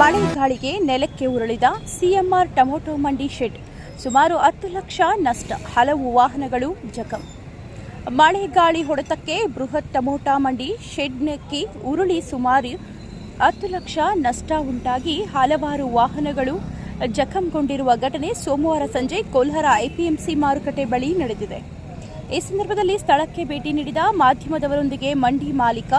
ಮಳೆ ಗಾಳಿಗೆ ನೆಲಕ್ಕೆ ಉರುಳಿದ ಸಿಎಂಆರ್ ಟೊಮೊಟೊ ಮಂಡಿ ಶೆಡ್. ಸುಮಾರು ಹತ್ತು ಲಕ್ಷ ನಷ್ಟ. ಹಲವು ವಾಹನಗಳು ಜಖಂ. ಮಳೆ ಗಾಳಿ ಹೊಡೆತಕ್ಕೆ ಬೃಹತ್ ಟೊಮೊಟೊ ಮಂಡಿ ಶೆಡ್ನಕ್ಕೆ ಉರುಳಿ ಸುಮಾರು ಹತ್ತು ಲಕ್ಷ ನಷ್ಟ ಉಂಟಾಗಿ ಹಲವಾರು ವಾಹನಗಳು ಜಖಂಗೊಂಡಿರುವ ಘಟನೆ ಸೋಮವಾರ ಸಂಜೆ ಕೋಲ್ಹರ ಐಪಿಎಂಸಿ ಮಾರುಕಟ್ಟೆ ಬಳಿ ನಡೆದಿದೆ. ಈ ಸಂದರ್ಭದಲ್ಲಿ ಸ್ಥಳಕ್ಕೆ ಭೇಟಿ ನೀಡಿದ ಮಾಧ್ಯಮದವರೊಂದಿಗೆ ಮಂಡಿ ಮಾಲೀಕ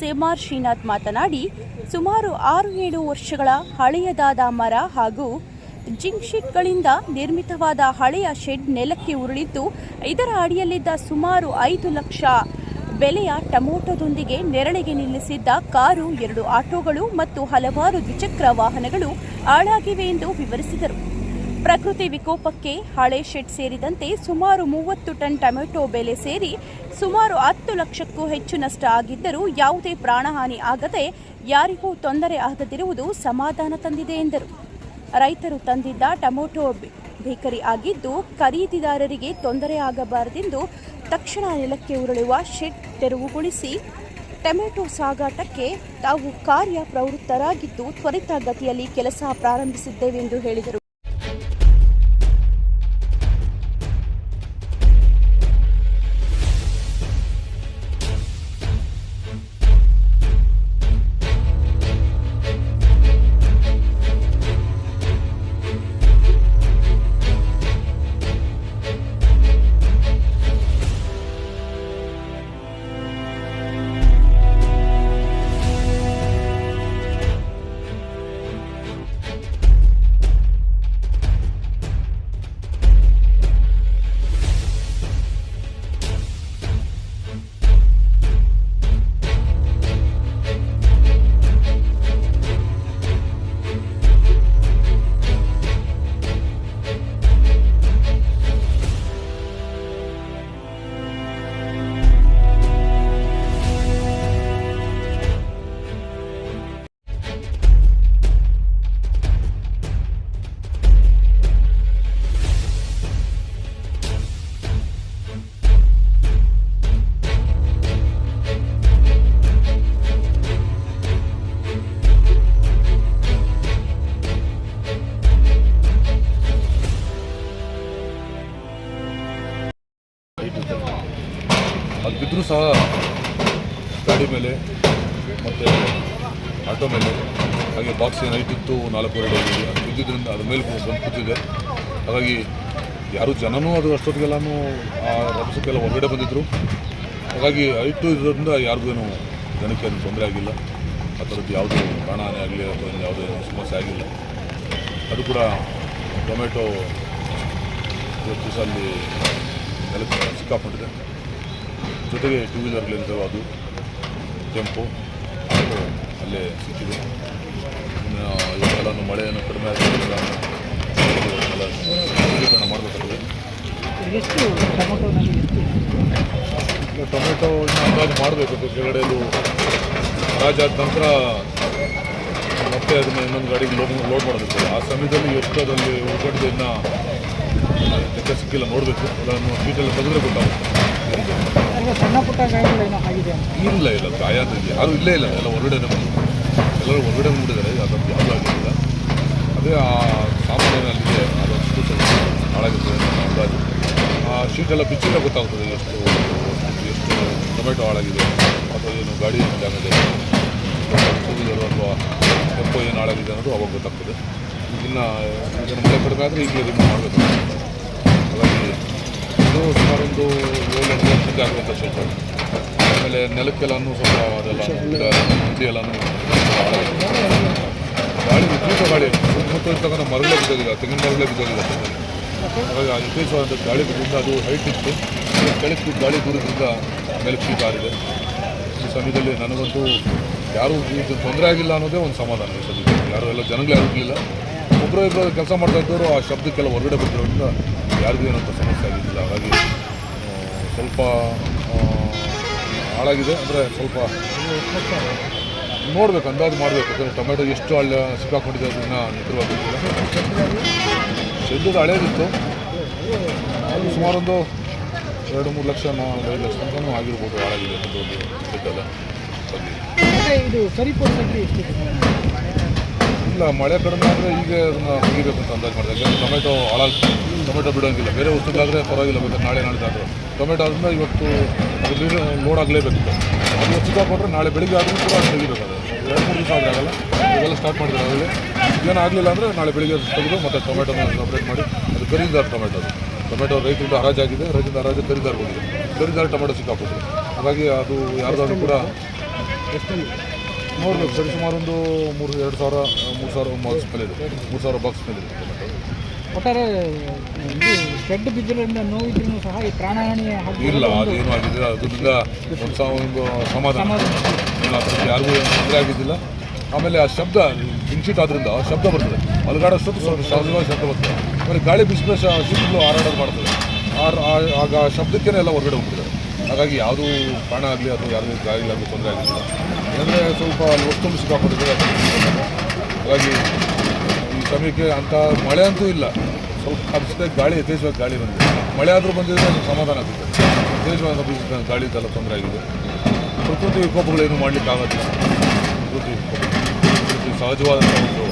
ಸೇಮಾರ್ ಶ್ರೀನಾಥ್ ಮಾತನಾಡಿ, ಸುಮಾರು ಆರು ಏಳು ವರ್ಷಗಳ ಹಳೆಯದಾದ ಮರ ಹಾಗೂ ಜಿಂಕ್ ಶೀಟ್ಗಳಿಂದ ನಿರ್ಮಿತವಾದ ಹಳೆಯ ಶೆಡ್ ನೆಲಕ್ಕೆ ಉರುಳಿದ್ದು, ಇದರ ಅಡಿಯಲ್ಲಿದ್ದ ಸುಮಾರು ಐದು ಲಕ್ಷ ಬೆಲೆಯ ಟೊಮೊಟೊದೊಂದಿಗೆ ನೆರಳಿಗೆ ನಿಲ್ಲಿಸಿದ್ದ ಕಾರು, ಎರಡು ಆಟೋಗಳು ಮತ್ತು ಹಲವಾರು ದ್ವಿಚಕ್ರ ವಾಹನಗಳು ಹಾಳಾಗಿವೆ ಎಂದು ವಿವರಿಸಿದರು. ಪ್ರಕೃತಿ ವಿಕೋಪಕ್ಕೆ ಹಳೆ ಶೆಡ್ ಸೇರಿದಂತೆ ಸುಮಾರು ಮೂವತ್ತು ಟನ್ ಟೊಮೆಟೊ ಬೆಲೆ ಸೇರಿ ಸುಮಾರು ಹತ್ತು ಲಕ್ಷಕ್ಕೂ ಹೆಚ್ಚು ನಷ್ಟ ಆಗಿದ್ದರೂ ಯಾವುದೇ ಪ್ರಾಣಹಾನಿ ಆಗದೆ ಯಾರಿಗೂ ತೊಂದರೆ ಆಗದಿರುವುದು ಸಮಾಧಾನ ತಂದಿದೆ ಎಂದರು. ರೈತರು ತಂದಿದ್ದ ಟೊಮೆಟೊ ಬೇಕರಿ ಆಗಿದ್ದು ಖರೀದಿದಾರರಿಗೆ ತೊಂದರೆ ಆಗಬಾರದೆಂದು ತಕ್ಷಣ ನೆಲಕ್ಕೆ ಉರುಳುವ ಶೆಡ್ ತೆರವುಗೊಳಿಸಿ ಟೊಮೆಟೊ ಸಾಗಾಟಕ್ಕೆ ತಾವು ಕಾರ್ಯ ಪ್ರವೃತ್ತರಾಗಿದ್ದು ತ್ವರಿತಗತಿಯಲ್ಲಿ ಕೆಲಸ ಪ್ರಾರಂಭಿಸಿದ್ದೇವೆ ಎಂದು ಹೇಳಿದರು. ಅದು ಬಿದ್ದರೂ ಸಹ ಗಾಡಿ ಮೇಲೆ ಮತ್ತು ಆಟೋ ಮೇಲೆ. ಹಾಗೆ ಬಾಕ್ಸ್ ಏನಾಯ್ತಿತ್ತು ನಾಲ್ಕು ಅಡಿ ಅದು ಬಿದ್ದಿದ್ದರಿಂದ ಅದ್ರ ಮೇಲೆ ಬಂದು ಕೂತಿದೆ ಹಾಗಾಗಿ ಯಾರು ಜನನೂ ಅದು ಅಷ್ಟೊತ್ತಿಗೆಲ್ಲನೂ ಆ ರಭಸಕ್ಕೆಲ್ಲ ಹೊರಗಡೆ ಬಂದಿದ್ದರು ಹಾಗಾಗಿ ಐಟು ಇರೋದ್ರಿಂದ ಯಾರಿಗೂ ಏನು ಜನಕ್ಕೆ ಏನು ತೊಂದರೆ ಆಗಿಲ್ಲ. ಆ ಥರದ್ದು ಯಾವುದೇ ಪ್ರಾಣಹಾನಿ ಆಗಲಿ ಅಥವಾ ಯಾವುದೇ ಸಮಸ್ಯೆ ಆಗಿಲ್ಲ. ಅದು ಕೂಡ ಟೊಮೆಟೊ ಇವತ್ತು ಅಲ್ಲಿ ನೆಲಕ್ಕೆ ಸಿಕ್ಕಾಕೊಂಡಿದೆ ಜೊತೆಗೆ ಟೂ ವೀಲರ್ಗಳಿರ್ತವೆ ಅದು ಕೆಂಪು ಆಟೋ ಅಲ್ಲೇ ಸಿಕ್ಕಿದೆ. ಇನ್ನು ಮಳೆಯನ್ನು ಕಡಿಮೆ ಆಗಿರೋದ್ರಿಂದ ಎಲ್ಲ ಮಾಡಬೇಕಾಗಿದೆ ಟೊಮೆಟೊ ಅಂದಾಜು ಮಾಡಬೇಕು. ಕೆಳಗಡೆಯಲ್ಲೂ ಹರಾಜಾದ ನಂತರ ಮತ್ತೆ ಅದನ್ನು ಇನ್ನೊಂದು ಗಾಡಿಗೆ ಲೋಡ್ ಲೋಡ್ ಮಾಡಬೇಕು ಆ ಸಮಯದಲ್ಲಿ ಎಷ್ಟು ಅದರಲ್ಲಿ ಉಳ್ಕೊಂಡಿದೆ ಇನ್ನು ಲೆಕ್ಕ ಸಿಕ್ಕಿಲ್ಲ ನೋಡಬೇಕು. ಅದನ್ನು ಶೀಟೆಲ್ಲ ತೆಗೆದ್ರೆ ಗೊತ್ತಾಗುತ್ತೆ. ಈಗ ಸಣ್ಣ ಪುಟ್ಟ ಗಾಯಗಳೇನೋ ಆಗಿದೆ ಇಲ್ಲ ಇಲ್ಲ. ಗಾಯ ಅಂತ. ಯಾರು ಇಲ್ಲೇ ಇಲ್ಲ. ಎಲ್ಲ ಹೊರಗಡೆ ನಮ್ಮ ಎಲ್ಲರೂ ಹೊರಗಡೆ ಮುಂದಿದ್ದಾರೆ ಅದಕ್ಕೆ ಯಾವುದೂ ಆಗಿರಲಿಲ್ಲ ಅದೇ ಆ ಸಾಮಾನ್ಯನಲ್ಲಿದೆ ಅದಷ್ಟು ಸ್ವಲ್ಪ ಹಾಳಾಗಿರ್ತದೆ ನನ್ನ ಅಂದಾಜು. ಆ ಶೀಟೆಲ್ಲ ಬಿಚ್ಚಿಲ್ಲ ಗೊತ್ತಾಗ್ತದೆ ಎಷ್ಟು ಎಷ್ಟು ಟೊಮೆಟೊ ಹಾಳಾಗಿದೆ ಅಥವಾ ಏನು ಗಾಡಿ ಡ್ಯಾಮೇಜ್ ಆಗಿದೆ. ಟೂ ವೀಲರು ಅಥವಾ ಟೆಂಪೋ ಏನು ಹಾಳಾಗಿದೆ ಅನ್ನೋದು ಅವಾಗ ಗೊತ್ತಾಗ್ತದೆ. ಇನ್ನು ಇದನ್ನು ಮಳೆ ಕಡಿಮೆ ಆದರೆ ಈಗ ರಿಮೂವ್ ಮಾಡಬೇಕು. ಹಾಗಾಗಿ ಇದು ಸುಮಾರು ಒಂದು ಏಳು ಎಂಟು ವರ್ಷಕ್ಕೆ ಆಗುವಂಥ ಶಿಲ್ಪ ಆಮೇಲೆ ನೆಲಕ್ಕೆಲ್ಲನೂ ಸ್ವಲ್ಪ ಅದೆಲ್ಲ ಹಿಂಡಿ ಎಲ್ಲನೂ. ಗಾಳಿ ವಿಪರೀತ ಗಾಳಿ ಸುತ್ತಮುತ್ತ ಮರಗಳೇ ಬಿದ್ದೋಗಿದೆ. ತೆಂಗಿನ ಮರಗಳೇ ಬಿದ್ದೋಗಿದೆ. ಹಾಗಾಗಿ ಆ ವಿಪರೀತವಾದ ಗಾಳಿ ಬಿದ್ದರಿಂದ ಅದು ಹೈಟ್ ಇತ್ತು. ಕೆಳಕ್ಕೆ ಗಾಳಿ ದೂರದಿಂದ ಮೇಲಕ್ಕೆ ಶೀತ ಆಗಿದೆ. ಈ ಸಮಯದಲ್ಲಿ ನನಗಂತೂ ಯಾರೂ ಇದು ತೊಂದರೆ ಆಗಿಲ್ಲ ಅನ್ನೋದೇ ಒಂದು ಸಮಾಧಾನ ಈ ಸದ್ಯಕ್ಕೆ. ಯಾರು ಎಲ್ಲ ಜನಗಳು ಯಾರು ಇರಲಿಲ್ಲ. ಒಬ್ಬರು ಇಬ್ಬರು ಕೆಲಸ ಮಾಡ್ತಾ ಇದ್ದವರು ಆ ಶಬ್ದಕ್ಕೆಲ್ಲ ಹೊರಗಡೆ ಬಂದಿರೋದ್ರಿಂದ ಯಾರಿಗೂ ಏನಂತ ಸಮಸ್ಯೆ ಆಗಿದ್ದಿಲ್ಲ ಹಾಗಾಗಿ ಸ್ವಲ್ಪ ಹಾಳಾಗಿದೆ. ಅಂದರೆ ಸ್ವಲ್ಪ ನೋಡ್ಬೇಕು, ಅಂದಾಜು ಮಾಡಬೇಕು. ಯಾಕಂದರೆ ಟೊಮೆಟೊ ಎಷ್ಟು ಹಳ್ಳ ಸಿಕ್ಕಾಕೊಂಡಿದೆ ಅದನ್ನ ನಿಖರವಾಗಿ ಶೆಡ್ಡು ಹಳೇದಿತ್ತು. ಅದು ಸುಮಾರೊಂದು ಎರಡು ಮೂರು ಲಕ್ಷ ಐದು ಲಕ್ಷ ತನಕನೂ ಆಗಿರ್ಬೋದು, ಹಾಳಾಗಿದೆ ಶೆಡ್ಡೆಲ್ಲ ಇದು ಸರಿಪಡಿಸೋಕ್ಕೆ ಇಲ್ಲ ಮಳೆ ಕಡಿಮೆ ಆದರೆ ಈಗ ಅದನ್ನು ತೆಗಿಬೇಕು ಅಂತ ಅಂದಾಜು ಮಾಡಿದೆ. ಟೊಮೆಟೊ ಹಾಳಾಗ್ತದೆ ಟೊಮೆಟೊ ಬಿಡೋಂಗಿಲ್ಲ. ಬೇರೆ ವಸ್ತುಗಳಾದರೆ ಪರವಾಗಿಲ್ಲ, ಬೇಕಾದ್ರೆ ನಾಳೆ ನಾಳೆದಾದರೂ ಟೊಮೆಟೊ ಆದ್ರಿಂದ ಇವತ್ತು ನೀರು ಆಗಲೇಬೇಕು ಅದು ಕೊಟ್ಟರೆ ನಾಳೆ ಬೆಳಿಗ್ಗೆ ಆದರೂ ಕೂಡ ಅದು ತೆಗಿಬೇಕಾದ್ರೆ ಎರಡು, ಮೂರು ದಿವಸ ಆದರೆ ಆಗಲ್ಲ. ಇವೆಲ್ಲ ಸ್ಟಾರ್ಟ್ ಮಾಡಿದ್ರೆ ಆಗಲಿ ಏನೂ ಆಗಲಿಲ್ಲ ಅಂದರೆ ನಾಳೆ ಬೆಳಿಗ್ಗೆ ತೆಗೆದು ಮತ್ತು ಟೊಮೆಟೊನ ಸಪ್ರೇಟ್ ಮಾಡಿ ಅದು ಖರೀದಿದಾರ ಟೊಮೆಟೊ ಟೊಮೆಟೊ ರೈತರಿಂದ ಹರಾಜಾಗಿದೆ ರೈತರಿಂದ ಹರಾಜು ಖರೀದಾರ ಬಂದಿದೆ ಖರೀದಾರ ಟೊಮೆಟೊ ಸಿಕ್ಕಾಕೊಟ್ಟಿದೆ ಹಾಗಾಗಿ ಅದು ಯಾರ್ದಾದ್ರೂ ಕೂಡ ಎಷ್ಟು? ನೋಡ್ಬೇಕು ಸರಿ ಸುಮಾರು ಒಂದು ಮೂರು ಎರಡು ಸಾವಿರ ಮೂರು ಸಾವಿರ ಬಾಕ್ಸ್ ಮೇಲೆ ಇದೆ. ಮೂರು ಸಾವಿರ ಬಾಕ್ಸ್ ಮೇಲೆ ಇದೆ. ಒಟ್ಟಾರೆ ಇದು ಶೆಡ್ ಬಿದ್ದಿರೋದ್ರಿಂದ ನೋವಿದ್ರೂ ಸಹ ಈ ಪ್ರಾಣಹಾನಿ ಇಲ್ಲ ಅದೇನು ಆಗಿದೆ ಅದರಿಂದ ಒಂದು ಸಹ ಒಂದು ಸಮಾಧಾನ. ಏನು ಯಾರಿಗೂ ಏನು ತೊಂದರೆ ಆಗಿದ್ದಿಲ್ಲ. ಆಮೇಲೆ ಆ ಶಬ್ದ ಇನ್ಶೀಟ್ ಆದ್ರಿಂದ ಆ ಶಬ್ದ ಬರ್ತದೆ. ಅಲುಗಾಡೋಷ್ಟೊತ್ತು ಸ್ವಲ್ಪ ಸಹಜವಾಗಿ ಶಬ್ದ ಬರ್ತದೆ. ಆಮೇಲೆ ಗಾಳಿ ಬಿಸಿಲು ಶೀತಗಳು ಹಾರಾಡೋದು ಮಾಡ್ತದೆ. ಆಗ ಆ ಶಬ್ದಕ್ಕೇನೆ ಎಲ್ಲ ಹೊರಗಡೆ ಹೋಗ್ತದೆ ಹಾಗಾಗಿ ಯಾವುದೂ ಪ್ರಾಣ ಆಗಲಿ ಅಥವಾ ಯಾರಿಗೂ ಗಾಳಿ ಆಗಲಿ ತೊಂದರೆ ಆಗಿಲ್ಲ. ಅಂದರೆ ಸ್ವಲ್ಪ ವಸ್ತು ಸಿಕ್ಕಾಕೊಂಡಿದೆ ಹಾಗಾಗಿ ಈ ಸಮಯಕ್ಕೆ ಅಂಥ ಮಳೆ ಅಂತೂ ಇಲ್ಲ. ಸ್ವಲ್ಪ ಅನಿಸುತ್ತೆ ಗಾಳಿ ಯಥೇಚ್ಛವಾಗಿ ಗಾಳಿ ಬಂದಿದೆ. ಮಳೆ ಆದರೂ ಬಂದಿದ್ರೆ ಅದು ಸಮಾಧಾನ ಆಗುತ್ತೆ. ಯಥೇಚ್ಛವಾಗಿ ಗಾಳಿ ಇದೆಲ್ಲ ತೊಂದರೆ ಆಗಿದೆ. ಪ್ರಕೃತಿ ವಿಕೋಪಗಳೇನು ಮಾಡಲಿಕ್ಕೆ ಆಗೋದಿಲ್ಲ ಪ್ರಕೃತಿ ಪ್ರಕೃತಿ ಸಹಜವಾದಂಥ ಒಂದು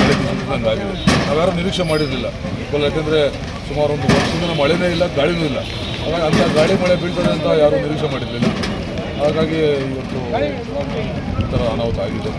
ಮಳೆ ಬೀಸಿದಂಗೆ ಆಗಿದೆ. ನಾವ್ಯಾರು ನಿರೀಕ್ಷೆ ಮಾಡಿರಲಿಲ್ಲ. ಇವಾಗ ಯಾಕೆಂದರೆ ಸುಮಾರು ಒಂದು ವರ್ಷದಿಂದ ಮಳೆನೇ ಇಲ್ಲ, ಗಾಳಿನೂ ಇಲ್ಲ. ಹಾಗಾಗಿ ಅಂಥ ಗಾಳಿ, ಮಳೆ ಬೀಳ್ತದೆ ಅಂತ ಯಾರೂ ನಿರೀಕ್ಷೆ ಮಾಡಿರಲಿಲ್ಲ. ಹಾಗಾಗಿ ಇವತ್ತು ಈ ಥರ ಅನಾಹುತ ಆಗಿದೆ.